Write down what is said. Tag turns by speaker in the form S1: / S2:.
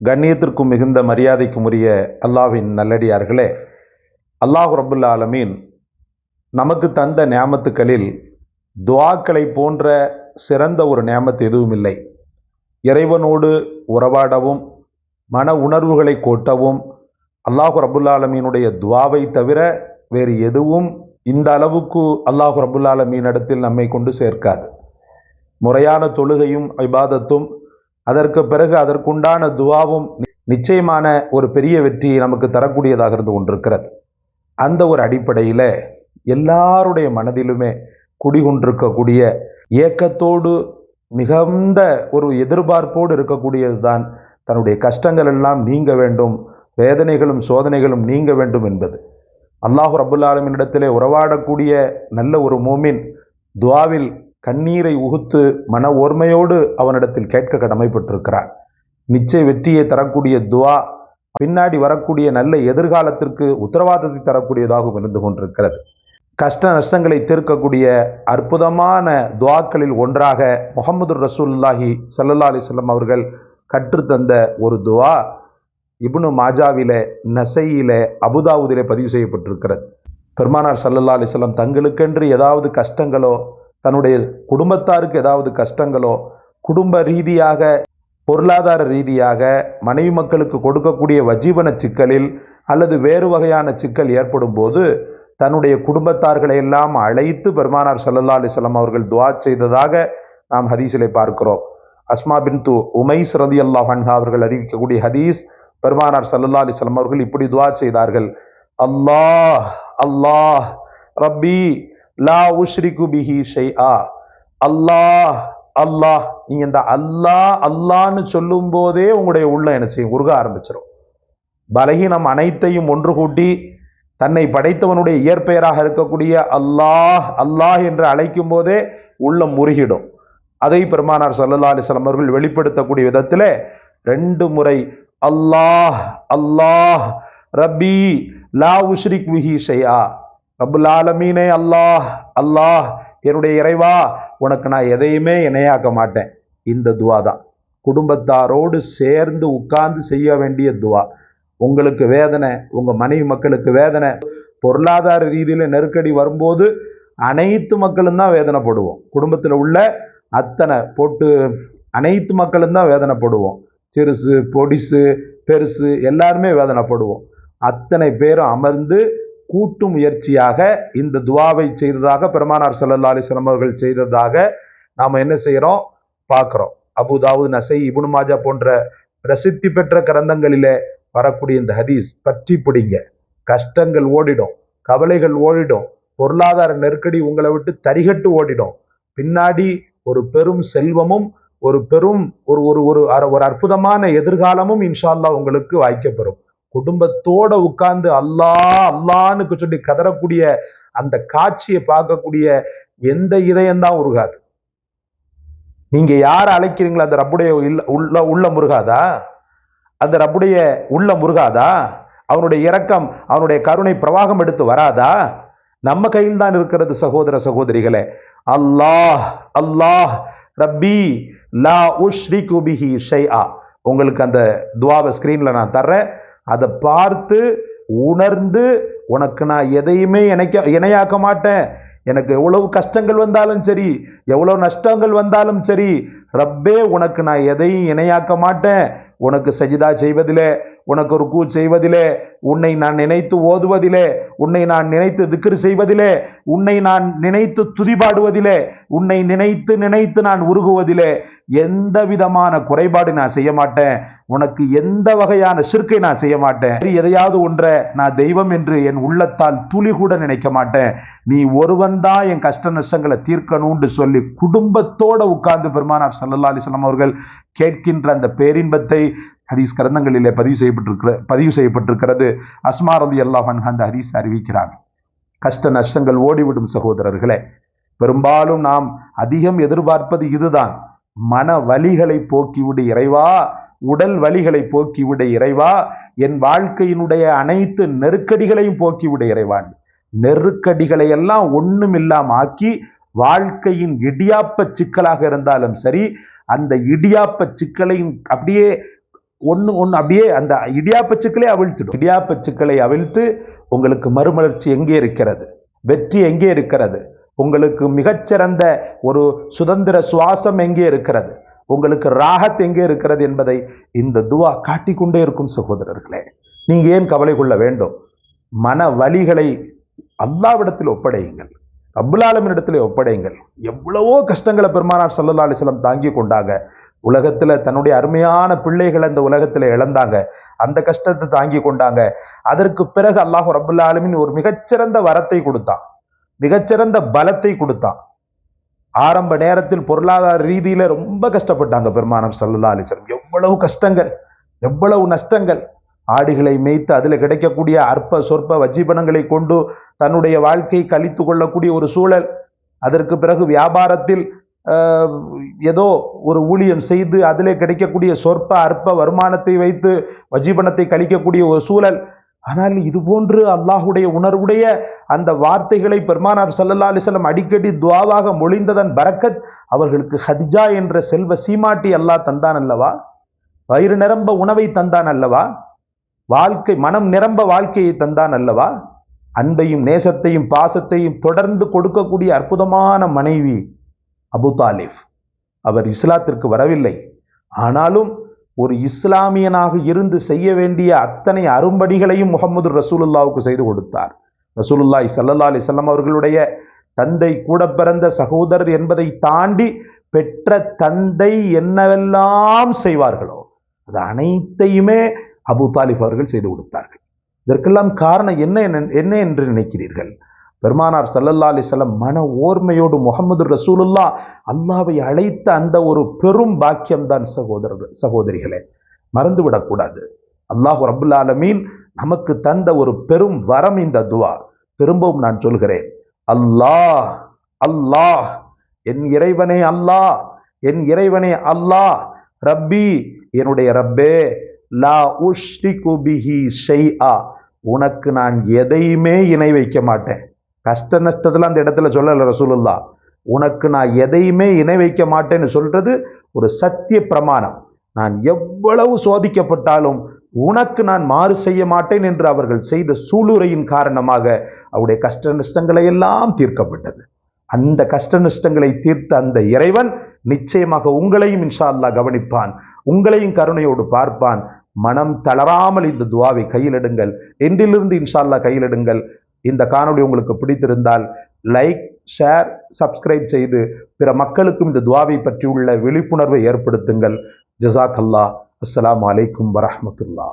S1: கண்ணியத்திற்கும் மிகுந்த மரியாதைக்கும் உரிய அல்லாஹ்வின் நல்லடியார்களே அல்லாஹ் ரபுல் ஆலமீன் நமக்கு தந்த நியாமத்துக்களில் துவாக்களை போன்ற சிறந்த ஒரு நியாமத்து எதுவும் இல்லை இறைவனோடு உறவாடவும் மன உணர்வுகளை கொட்டவும் அல்லாஹு ரபுல்லாலமீனுடைய துவாவை தவிர வேறு எதுவும் இந்த அளவுக்கு அல்லாஹு ரபுல்லாலமீன் இடத்தில் நம்மை கொண்டு சேர்க்காது. முறையான தொழுகையும் இபாதத்தும் அதற்கு பிறகு அதற்குண்டான துவாவும் நிச்சயமான ஒரு பெரிய வெற்றியை நமக்கு தரக்கூடியதாக இருந்து கொண்டிருக்கிறது. அந்த ஒரு அடிப்படையில் எல்லாருடைய மனதிலுமே குடிகொண்டிருக்கக்கூடிய ஏக்கத்தோடு மிகுந்த ஒரு எதிர்பார்ப்போடு இருக்கக்கூடியது தான் தன்னுடைய கஷ்டங்கள் எல்லாம் நீங்க வேண்டும் வேதனைகளும் சோதனைகளும் நீங்க வேண்டும் என்பது. அல்லாஹு ரபுல்லாலமினிடத்திலே உறவாடக்கூடிய நல்ல ஒரு மூமின் துவாவில் கண்ணீரை உகுத்து மன ஓர்மையோடு அவனிடத்தில் கேட்க கடமைப்பட்டிருக்கிறார். நிச்சய வெற்றியை தரக்கூடிய துவா பின்னாடி வரக்கூடிய நல்ல எதிர்காலத்திற்கு உத்தரவாதத்தை தரக்கூடியதாகவும் இருந்து கொண்டிருக்கிறது. கஷ்ட நஷ்டங்களை தீர்க்கக்கூடிய அற்புதமான துவாக்களில் ஒன்றாக முகமது ரசூல்லாஹி சல்லா அலிஸ்லம் அவர்கள் கற்றுத்தந்த ஒரு துவா இப்னு மாஜாவில நசையில அபுதாவுதிலே பதிவு செய்யப்பட்டிருக்கிறது. பெருமானார் சல்லல்லா அலிஸ்லாம் தங்களுக்கென்று ஏதாவது கஷ்டங்களோ தன்னுடைய குடும்பத்தாருக்கு ஏதாவது கஷ்டங்களோ குடும்ப ரீதியாக பொருளாதார ரீதியாக மனைவி மக்களுக்கு கொடுக்கக்கூடிய வஜீவன சிக்கலில் அல்லது வேறு வகையான சிக்கல் ஏற்படும் போது தன்னுடைய குடும்பத்தார்களை எல்லாம் அழைத்து பெருமானார் சல்லல்லா அலிஸ்லாம் அவர்கள் துவா செய்ததாக நாம் ஹதீஸிலே பார்க்கிறோம். அஸ்மா பின் து உமைஸ் ரதி அல்லாஹ் அவர்கள் அறிவிக்கக்கூடிய ஹதீஸ் பெருமானார் சல்லல்லா அலிஸ்லாம் அவர்கள் இப்படி துவா செய்தார்கள். அல்லாஹ் அல்லாஹ் ரப்பி லா உஷ்ரிகு பிஹி ஆ அல்லாஹ் அல்லாஹ். நீங்க இந்த அல்லாஹ் அல்லான்னு சொல்லும் போதே உங்களுடைய உள்ள என்ன செய்யும்? உருக ஆரம்பிச்சிடும் பலகீனம் அனைத்தையும் ஒன்று கூட்டி தன்னை படைத்தவனுடைய இயற்பெயராக இருக்கக்கூடிய அல்லாஹ் அல்லாஹ் என்று அழைக்கும் போதே உள்ளம் முருகிடும் அதை பெருமானார் சல்லல்லா அலிஸ்லாம் அவர்கள் வெளிப்படுத்தக்கூடிய விதத்தில் ரெண்டு முறை அல்லாஹ் அல்லாஹ் ரப்பி லா உஷ்ரிக் விஹி ஷையா ரபுல் ஆலமீனே அல்லாஹ் அல்லாஹ் என்னுடைய இறைவா உனக்கு நான் எதையுமே இணையாக்க மாட்டேன். இந்த துவா தான். குடும்பத்தாரோடு சேர்ந்து உட்கார்ந்து செய்ய வேண்டிய துவா. உங்களுக்கு வேதனை உங்கள் மனைவி மக்களுக்கு வேதனை பொருளாதார ரீதியில் நெருக்கடி வரும்போது அனைத்து மக்களும் தான் வேதனைப்படுவோம். குடும்பத்தில் உள்ள அத்தனை போட்டு அனைத்து மக்களும் தான் வேதனைப்படுவோம். சிறுசு பொடிசு பெருசு எல்லாருமே வேதனைப்படுவோம். அத்தனை பேரும் அமர்ந்து கூட்டு முயற்சியாக இந்த துவாவை செய்ததாக பெருமானார் சல்லல்லா அலிஸ்லாம் அவர்கள் செய்ததாக நாம் என்ன செய்கிறோம் பார்க்குறோம். அபுதாவுத் நசை இபுனு மாஜா போன்ற பிரசித்தி பெற்ற கிரந்தங்களிலே வரக்கூடிய இந்த ஹதீஸ் பற்றி பிடிங்க. கஷ்டங்கள் ஓடிடும் கவலைகள் ஓடிடும் பொருளாதார நெருக்கடி உங்களை விட்டு தரிகட்டு ஓடிடும். பின்னாடி ஒரு பெரும் செல்வமும் ஒரு பெரும் ஒரு ஒரு ஒரு ஒரு அற்புதமான எதிர்காலமும் இன்ஷால்லா உங்களுக்கு வாய்க்கப்பெறும். குடும்பத்தோட உட்கார்ந்து அல்லா அல்லான்னு சொல்லி கதறக்கூடிய அந்த காட்சியை பார்க்கக்கூடிய எந்த இதயம்தான் உருகாது. நீங்க யார் அழைக்கிறீங்களோ அந்த ரப்புடைய உள்ள உள்ள முருகாதா? அந்த ரப்புடைய உள்ள முருகாதா? அவனுடைய இரக்கம் அவனுடைய கருணை பிரவாகம் எடுத்து வராதா? நம்ம கையில் தான் இருக்கிறது சகோதர சகோதரிகளே. அல்லாஹ் அல்லாஹ் ரப்பி லா உஷ்ரி குபிஹி ஷைஆ. உங்களுக்கு அந்த துவாவை ஸ்கிரீன்ல நான் தர்றேன். அதை பார்த்து உணர்ந்து உனக்கு நான் எதையுமே இணைக்க இணையாக்க மாட்டேன். எனக்கு எவ்வளவு கஷ்டங்கள் வந்தாலும் சரி எவ்வளவு நஷ்டங்கள் வந்தாலும் சரி ரப்பே உனக்கு நான் எதையும் இணையாக்க மாட்டேன். உனக்கு சஜிதா செய்வதிலே உனக்கு ருக்கு செய்வதிலே உன்னை நான் நினைத்து ஓதுவதிலே உன்னை நான் நினைத்து திக்ரு செய்வதிலே உன்னை நான் நினைத்து துதிபாடுவதிலே உன்னை நினைத்து நினைத்து நான் உருகுவதிலே எந்த விதமான குறைபாடு நான் செய்ய மாட்டேன். உனக்கு எந்த வகையான சிற்கை நான் செய்ய மாட்டேன். எதையாவது ஒன்றை நான் தெய்வம் என்று என் உள்ளத்தால் துளி கூட நினைக்க மாட்டேன். நீ ஒருவன் தான் என் கஷ்ட நஷ்டங்களை தீர்க்கணும்னு சொல்லி குடும்பத்தோட உட்கார்ந்து பெருமானார் சல்லல்லா அலிஸ்லாம் அவர்கள் கேட்கின்ற அந்த பேரின்பத்தை ஹதீஸ் கிரந்தங்களிலே பதிவு செய்யப்பட்டிருக்கிற பதிவு செய்யப்பட்டிருக்கிறது. அஸ்மா ரதி அல்லாஹன் அந்த ஹதீஸ் அறிவிக்கிறாங்க. கஷ்ட நஷ்டங்கள் ஓடிவிடும் சகோதரர்களே பெரும்பாலும் நாம் அதிகம் எதிர்பார்ப்பது இதுதான். மன வலிகளை போக்கிவிடு இறைவா உடல் வலிகளை போக்கிவிட இறைவா என் வாழ்க்கையினுடைய அனைத்து நெருக்கடிகளையும் போக்கிவிட இறைவான் நெருக்கடிகளை எல்லாம் ஒன்றும் இல்லாம ஆக்கி வாழ்க்கையின் இடியாப்ப சிக்கலாக இருந்தாலும் சரி அந்த இடியாப்ப சிக்கலையும் அப்படியே ஒன்று ஒன்று அப்படியே அந்த இடியாப்பச்சுக்களே அவிழ்த்துடும். இடியாப்பச்சுக்களை அவிழ்த்து உங்களுக்கு மறுமலர்ச்சி எங்கே இருக்கிறது? வெற்றி எங்கே இருக்கிறது? உங்களுக்கு மிகச்சிறந்த ஒரு சுதந்திர சுவாசம் எங்கே இருக்கிறது? உங்களுக்கு ராகத் எங்கே இருக்கிறது என்பதை இந்த துவா காட்டிக்கொண்டே இருக்கும் சகோதரர்களே நீங்கள் ஏன் கவலை கொள்ள வேண்டும்? மன வழிகளை அல்லாவிடத்தில் ஒப்படையுங்கள். அபுலாலமினிடத்தில் ஒப்படைங்கள் எவ்வளவோ கஷ்டங்களை பெருமானார் சல்லல்லா அலிஸ்லம் தாங்கி கொண்டாங்க. உலகத்தில் தன்னுடைய அருமையான பிள்ளைகளை இந்த உலகத்தில் இழந்தாங்க. அந்த கஷ்டத்தை தாங்கி கொண்டாங்க. அதற்கு பிறகு அல்லாஹ் ரபுல்லா ஆலமின் ஒரு மிகச்சிறந்த வரத்தை கொடுத்தான். மிகச்சிறந்த பலத்தை கொடுத்தான். ஆரம்ப நேரத்தில் பொருளாதார ரீதியில் ரொம்ப கஷ்டப்பட்டாங்க பெருமானார் சல்லல்லா அலிஸ்லம் எவ்வளவு கஷ்டங்கள் எவ்வளவு நஷ்டங்கள் ஆடுகளை மேய்த்து அதில் கிடைக்கக்கூடிய அற்ப சொற்ப வஜீபனங்களை கொண்டு தன்னுடைய வாழ்க்கை கழித்து கொள்ளக்கூடிய ஒரு சூழல். அதற்கு பிறகு வியாபாரத்தில் ஏதோ ஒரு ஊழியம் செய்து அதிலே கிடைக்கக்கூடிய சொற்ப அற்ப வருமானத்தை வைத்து வஜீபனத்தை கழிக்கக்கூடிய ஒரு சூழல். ஆனால் இது போன்று அல்லாஹுடைய உணர்வுடைய அந்த வார்த்தைகளை பெருமானார் ஸல்லல்லாஹு அலிசல்லம் அடிக்கடி துவாவாக மொழிந்ததன் பரக்கத் அவர்களுக்கு ஹதிஜா என்ற செல்வ சீமாட்டி அல்லாஹ் தந்தான் அல்லவா? வயிறு நிரம்ப உணவை தந்தான் அல்லவா? வாழ்க்கை மனம் நிரம்ப வாழ்க்கையை தந்தான் அல்லவா? அன்பையும் நேசத்தையும் பாசத்தையும் தொடர்ந்து கொடுக்கக்கூடிய அற்புதமான மனைவி அபு தாலிஃப் அவர் இஸ்லாத்திற்கு வரவில்லை. ஆனாலும் ஒரு இஸ்லாமியனாக இருந்து செய்ய வேண்டிய அத்தனை அரும்படிகளையும் முகமது ரசூலுல்லாவுக்கு செய்து கொடுத்தார். ரசூலுல்லாய் ஸல்லல்லாஹு அலிசல்லாம் அவர்களுடைய தந்தை கூட பிறந்த சகோதரர் என்பதை தாண்டி பெற்ற தந்தை என்னவெல்லாம் செய்வார்களோ அது அனைத்தையுமே அபு தாலிப் அவர்கள் செய்து கொடுத்தார்கள். இதற்கெல்லாம் காரணம் என்ன என்ன- என்ன என்று நினைக்கிறீர்கள்? பெருமானார் சல்லல்லா அலிசல்லம் மன ஓர்மையோடு முகமது ரசூலுல்லா அல்லாவை அழைத்த அந்த ஒரு பெரும் பாக்கியம்தான் சகோதரர் சகோதரிகளே. மறந்துவிடக்கூடாது அல்லாஹ் ரபுல் ஆலமீன் நமக்கு தந்த ஒரு பெரும் வரம் இந்த துவா. திரும்பவும் நான் சொல்கிறேன். அல்லாஹ் அல்லாஹ் என் இறைவனே அல்லாஹ் என் இறைவனே அல்லாஹ் ரப்பி என்னுடைய ரப்பே லா உஷ்ரிகு பிஹி ஆ உனக்கு நான் எதையுமே இணை வைக்க மாட்டேன். கஷ்ட நஷ்டத்தில் அந்த இடத்துல சொல்லலை ரசூலுல்லா. உனக்கு நான் எதையுமே இணை வைக்க மாட்டேன்னு சொல்கிறது ஒரு சத்திய பிரமாணம். நான் எவ்வளவு சோதிக்கப்பட்டாலும் உனக்கு நான் மாறு செய்ய மாட்டேன் என்று அவர்கள் செய்த சூளுரையின் காரணமாக அவருடைய கஷ்ட நஷ்டங்களை எல்லாம் தீர்க்கப்பட்டது. அந்த கஷ்ட நஷ்டங்களை தீர்த்த அந்த இறைவன் நிச்சயமாக உங்களையும் இன்ஷா அல்லாஹ் கவனிப்பான். உங்களையும் கருணையோடு பார்ப்பான். மனம் தளராமல் இந்த துவாவை கையிலிடுங்கள். என்றிலிருந்து இன்ஷால்லா அல்லாஹ் கையிலிடுங்கள். இந்த காணொளி உங்களுக்கு பிடித்திருந்தால் லைக் ஷேர் சப்ஸ்கிரைப் செய்து பிற மக்களுக்கும் இந்த துவாவை பற்றியுள்ள விழிப்புணர்வை ஏற்படுத்துங்கள். ஜசாக் அல்லாஹ் அஸ்லாம் அலைக்கும் வரமத்துல்லா